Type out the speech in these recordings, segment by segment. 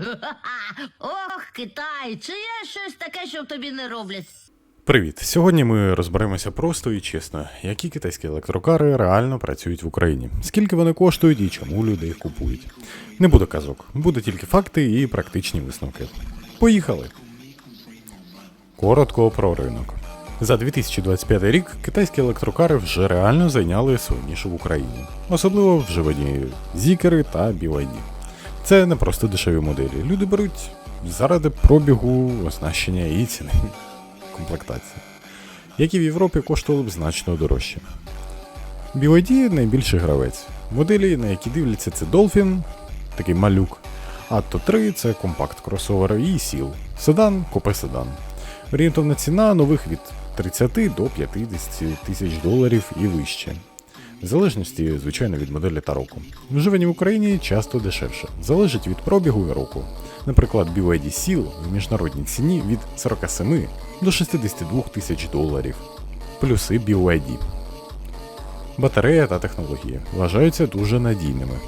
Ох, Китай, чи є щось таке, що тобі не роблять? Привіт! Сьогодні ми розберемося просто і чесно, які китайські електрокари реально працюють в Україні, скільки вони коштують і чому люди їх купують. Не буде казок, буде тільки факти і практичні висновки. Поїхали! Коротко про ринок. За 2025 рік китайські електрокари вже реально зайняли свою нішу в Україні, особливо в вживані зікери та BYD. Це не просто дешеві моделі. Люди беруть заради пробігу, оснащення і ціни комплектації, які в Європі коштували б значно дорожче. BYD найбільший гравець. Моделі, на які дивляться, це Dolphin, такий малюк, Atto 3 це компакт кросовер і Seal, седан, купе седан. Орієнтовна ціна нових від 30 до 50 тисяч доларів і вище. В залежності, звичайно, від моделі та року. Вживані в Україні часто дешевше, залежить від пробігу і року. Наприклад, BYD Seal в міжнародній ціні від 47 до 62 тисяч доларів. Плюси BYD. Батарея та технології вважаються дуже надійними.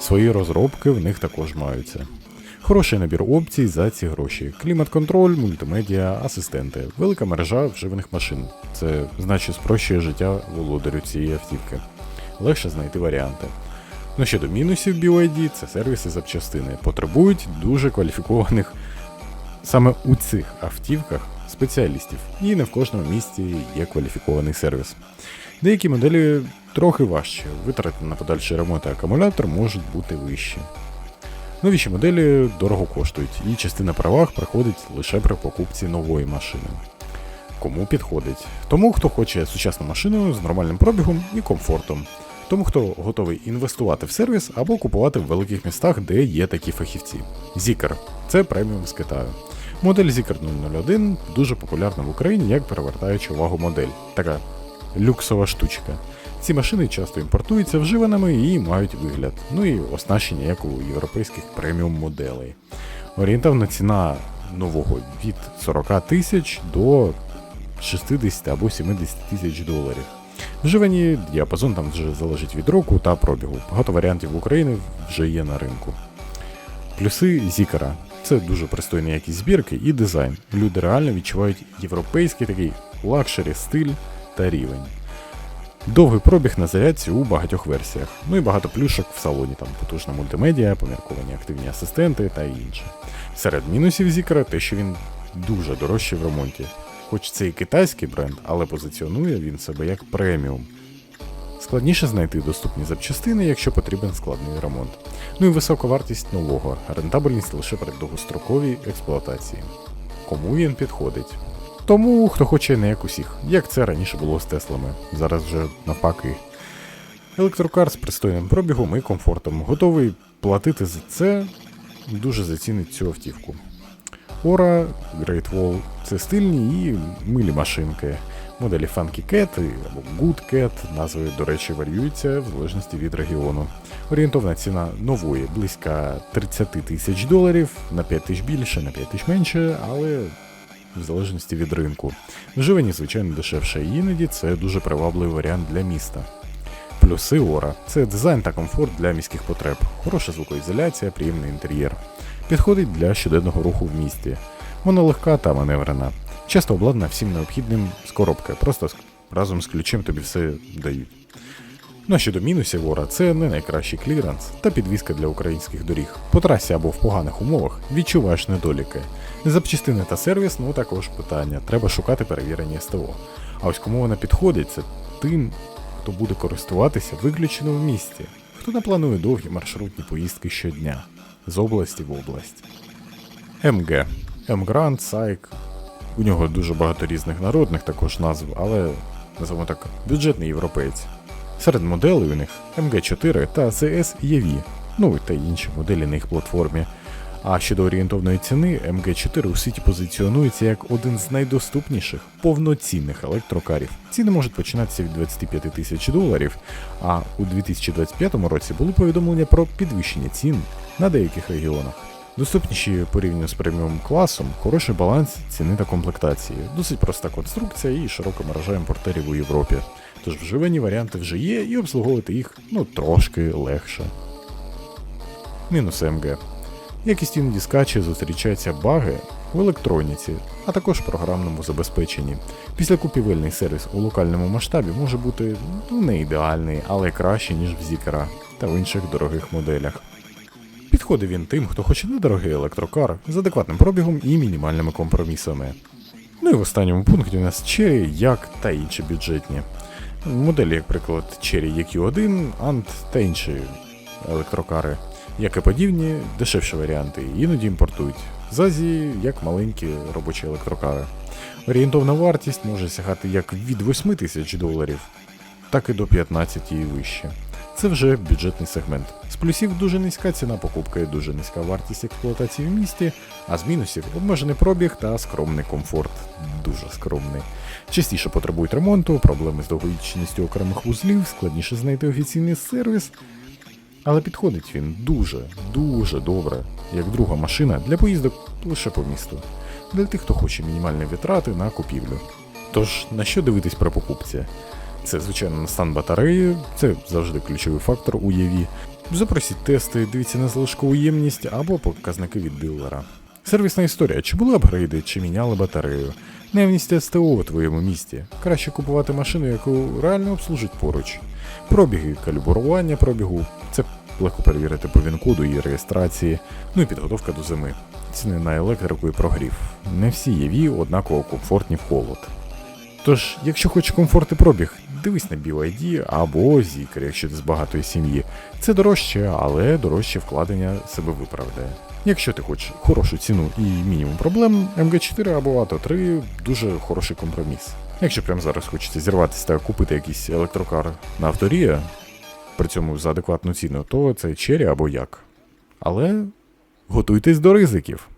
Свої розробки в них також маються. Хороший набір опцій за ці гроші: клімат-контроль, мультимедіа, асистенти, велика мережа вживаних машин. Це значить спрощує життя володарю цієї автівки. Легше знайти варіанти. Ну щодо мінусів BYD, це сервіси запчастини. Потребують дуже кваліфікованих саме у цих автівках спеціалістів, і не в кожному місті є кваліфікований сервіс. Деякі моделі трохи важче, витрати на подальший ремонт акумулятор можуть бути вищі. Новіші моделі дорого коштують, і частина правах приходить лише при покупці нової машини. Кому підходить? Тому, хто хоче сучасну машину з нормальним пробігом і комфортом. Тому, хто готовий інвестувати в сервіс або купувати в великих містах, де є такі фахівці. Zikr – це преміум з Китаю. Модель Zikr 001 дуже популярна в Україні як перевертаюча увагу модель. Така люксова штучка. Ці машини часто імпортуються вживаними і мають вигляд, ну і оснащення як у європейських преміум моделей. Орієнтовна ціна нового від 40 тисяч до 60 або 70 тисяч доларів. Вживані діапазон там вже залежить від року та пробігу. Багато варіантів в Україні вже є на ринку. Плюси Зікера це дуже пристойна якість збірки і дизайн. Люди реально відчувають європейський такий лакшері стиль та рівень. Довгий пробіг на зарядці у багатьох версіях, ну і багато плюшок в салоні, там потужна мультимедіа, помірковані активні асистенти та інше. Серед мінусів Зікера те, що він дуже дорожчий в ремонті. Хоч це і китайський бренд, але позиціонує він себе як преміум. Складніше знайти доступні запчастини, якщо потрібен складний ремонт. Ну і висока вартість нового, рентабельність лише при довгостроковій експлуатації. Кому він підходить? Тому, хто хоче не як усіх, як це раніше було з Теслами, зараз вже навпаки. Електрокар з пристойним пробігом і комфортом, готовий платити за це, дуже зацінить цю автівку. Ора, Great Wall це стильні і милі машинки. Моделі Funky Cat або Good Cat, назви, до речі, варіюються в залежності від регіону. Орієнтовна ціна нової близька 30 тисяч доларів, на 5 тисяч більше, на 5 тисяч менше, але в залежності від ринку. Вживані, звичайно, дешевше, і іноді це дуже привабливий варіант для міста. Плюси Ора це дизайн та комфорт для міських потреб, хороша звукоізоляція, приємний інтер'єр. Підходить для щоденного руху в місті. Вона легка та маневрена. Часто обладнана всім необхідним з коробки, просто разом з ключем тобі все дають. Ну а щодо мінусів Ора, це не найкращий кліренс та підвізка для українських доріг. По трасі або в поганих умовах відчуваєш недоліки. Запчастини та сервіс, ну також питання. Треба шукати перевірені СТО. А ось кому вона підходить, це тим, хто буде користуватися виключено в місті, хто не планує довгі маршрутні поїздки щодня з області в область. МГ. М-Грант, Сайк. У нього дуже багато різних народних також назв, але називаємо так бюджетний європеєць. Серед моделей у них MG4 та CS EV, ну та інші моделі на їх платформі. А щодо орієнтовної ціни, MG4 у світі позиціонується як один з найдоступніших повноцінних електрокарів. Ціни можуть починатися від 25 тисяч доларів, а у 2025 році було повідомлення про підвищення цін на деяких регіонах. Доступніші порівняно з преміум класом, хороший баланс ціни та комплектації, досить проста конструкція і широка мережа імпортерів у Європі. Тож вживані варіанти вже є, і обслуговувати їх ну трошки легше. Мінус МГ. Якість іноді скаче зустрічаються баги в електроніці, а також програмному забезпеченні. Після купівельний сервіс у локальному масштабі може бути ну, не ідеальний, але краще, ніж в Зікера та в інших дорогих моделях. Підходить він тим, хто хоче недорогий електрокар з адекватним пробігом і мінімальними компромісами. Ну і в останньому пункті у нас Cherry, як та інші бюджетні. Моделі, як приклад, Cherry EQ1, Ant та інші електрокари. Як і подібні, дешевші варіанти, іноді імпортують. З Азії як маленькі робочі електрокари. Орієнтовна вартість може сягати як від 8 тисяч доларів, так і до 15 і вище. Це вже бюджетний сегмент. З плюсів дуже низька ціна покупки, дуже низька вартість експлуатації в місті, а з мінусів обмежений пробіг та скромний комфорт. Дуже скромний. Частіше потребують ремонту, проблеми з довговічністю окремих вузлів, складніше знайти офіційний сервіс. Але підходить він дуже, дуже добре, як друга машина для поїздок лише по місту, для тих, хто хоче мінімальні витрати на купівлю. Тож, на що дивитись при покупці? Це, звичайно, стан батареї, це завжди ключовий фактор у ЄВІ. Запросіть тести, дивіться на залишкову ємність або показники від дилера. Сервісна історія, чи були апгрейди, чи міняли батарею. Наявність СТО у твоєму місті. Краще купувати машину, яку реально обслужить поруч. Пробіги, калібрування пробігу. Це легко перевірити по він-коду і реєстрації. Ну і підготовка до зими. Ціни на електрику і прогрів. Не всі ЄВІ однаково комфортні в холод. Тож, якщо хочеш комфорт і пробіг, дивись на BYD або Zikr, якщо ти з багатої сім'ї. Це дорожче, але дорожче вкладення себе виправдає. Якщо ти хочеш хорошу ціну і мінімум проблем, МГ4 або АТО 3 дуже хороший компроміс. Якщо прямо зараз хочеться зірватися та купити якийсь електрокар на авторія, при цьому за адекватну ціну, то це Cherry або як. Але готуйтесь до ризиків.